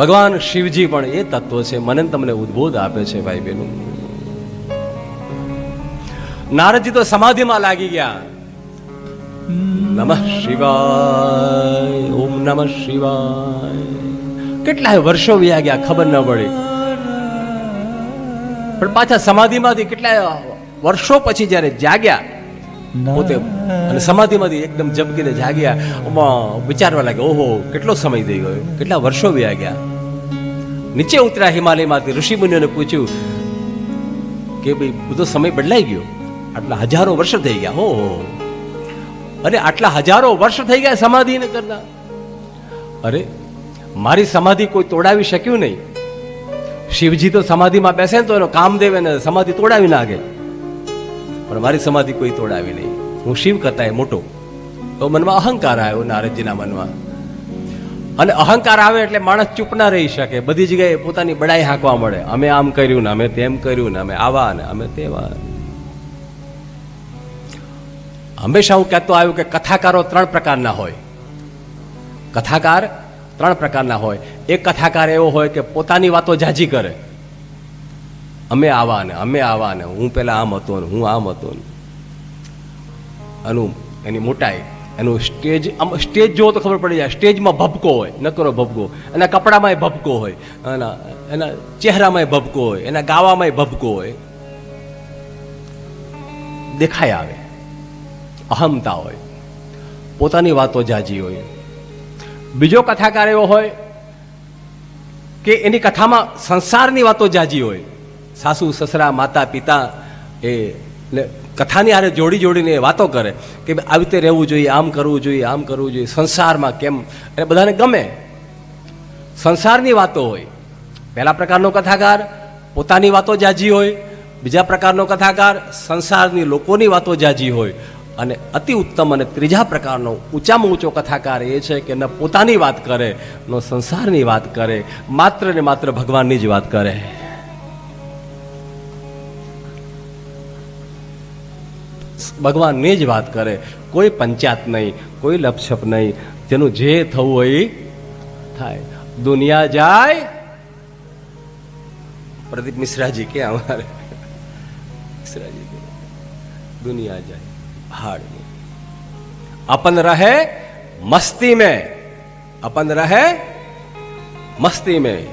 ભગવાન શિવજી પણ એ તત્વ છે, મને તમને ઉદ્બોધ આપે છે, ભાઈ બહેનો. નારદજી તો સમાધિમાં લાગી ગયા. નમઃ શિવાય, ઓમ નમઃ શિવાય. કેટલાય વર્ષો વ્યા ગયા, ખબર ન પડી. પણ પાછા સમાધિમાંથી કેટલાય વર્ષો પછી જ્યારે જાગ્યા પોતે અને સમાધિમાંથી એકદમ જબકીને જાગ્યા. વિચારવા લાગે ઓહો, કેટલો સમય થઈ ગયો? કેટલા વર્ષો વ્યા ગયા? નીચે ઉતર્યા હિમાલયમાંથી ઋષિમુનિઓને પૂછ્યું કે ભાઈ બધો સમય બદલાઈ ગયો. આટલા હજારો વર્ષ થઈ ગયા. હો. અરે, આટલા હજારો વર્ષ થઈ ગયા સમાધિ ને કરતા? અરે, મારી સમાધિ કોઈ તોડાવી શક્યું નહીં. શિવજી તો સમાધિમાં બેસે ને તો એનો કામદેવ એને સમાધિ તોડાવી નાખે. પણ મારી સમાધિ કોઈ તોડાવી નહીં. હું શિવ કરતા એ મોટો. તો મનમાં અહંકાર આવ્યો નારદજીના મનમાં. અને અહંકાર આવે એટલે માણસ ચૂપ ના રહી શકે. બધી જગ્યાએ પોતાની બડાઈ હાંકવા મળે. અમે આમ કર્યું ને અમે તેમ કર્યું ને અમે આવા ને અમે તેવા. હંમેશા હું કહેતો આવ્યું કે કથાકારો ત્રણ પ્રકારના હોય. કથાકાર ત્રણ પ્રકારના હોય. એક કથાકાર એવો હોય કે પોતાની વાતો જાજી કરે. અમે આવા ને અમે આવા ને હું પેલા આમ હતો ને, હું આમ હતો ને. એનું, એની મોટાઈ, એનું સ્ટેજ, આમ સ્ટેજ જોવો તો ખબર પડી જાય. સ્ટેજમાં ભપકો હોય, નકરો ભપકો એના કપડામાંય ભપકો હોય, એના એના ચહેરામાંય ભપકો હોય, એના ગાવામાંય ભપકો હોય. દેખાય આવે. અહમતા હોય. પોતાની વાતો જાજી હોય. બીજો કથાકાર એવો હોય કે એની કથામાં સંસારની વાતો જાજી હોય. સાસુ, સસરા, માતા, પિતા એ કથાની હારે જોડી જોડીને વાતો કરે કે આવી રીતે રહેવું જોઈએ, આમ કરવું જોઈએ, આમ કરવું જોઈએ. સંસારમાં કેમ? એ બધાને ગમે. સંસારની વાતો હોય. પહેલા પ્રકારનો કથાકાર, પોતાની વાતો જાજી હોય. બીજા પ્રકારનો કથાકાર, સંસારની લોકોની વાતો જાજી હોય. અને અતિ ઉત્તમ અને ત્રીજા પ્રકારનો ઊંચામાં ઊંચો કથાકાર એ છે કે ન પોતાની વાત કરે, ન સંસારની વાત કરે. માત્ર ને માત્ર ભગવાનની જ વાત કરે. ભગવાનની જ વાત કરે કોઈ પંચાયત નહીં કોઈ લપછપ નહીં જેનું જે થવું હોય એ થાય દુનિયા જાય પ્રદીપ મિશ્રાજી કે અમારે મિશ્રાજી કે दुनिया जाए भाड़ में अपन रहे मस्ती में अपन रहे मस्ती में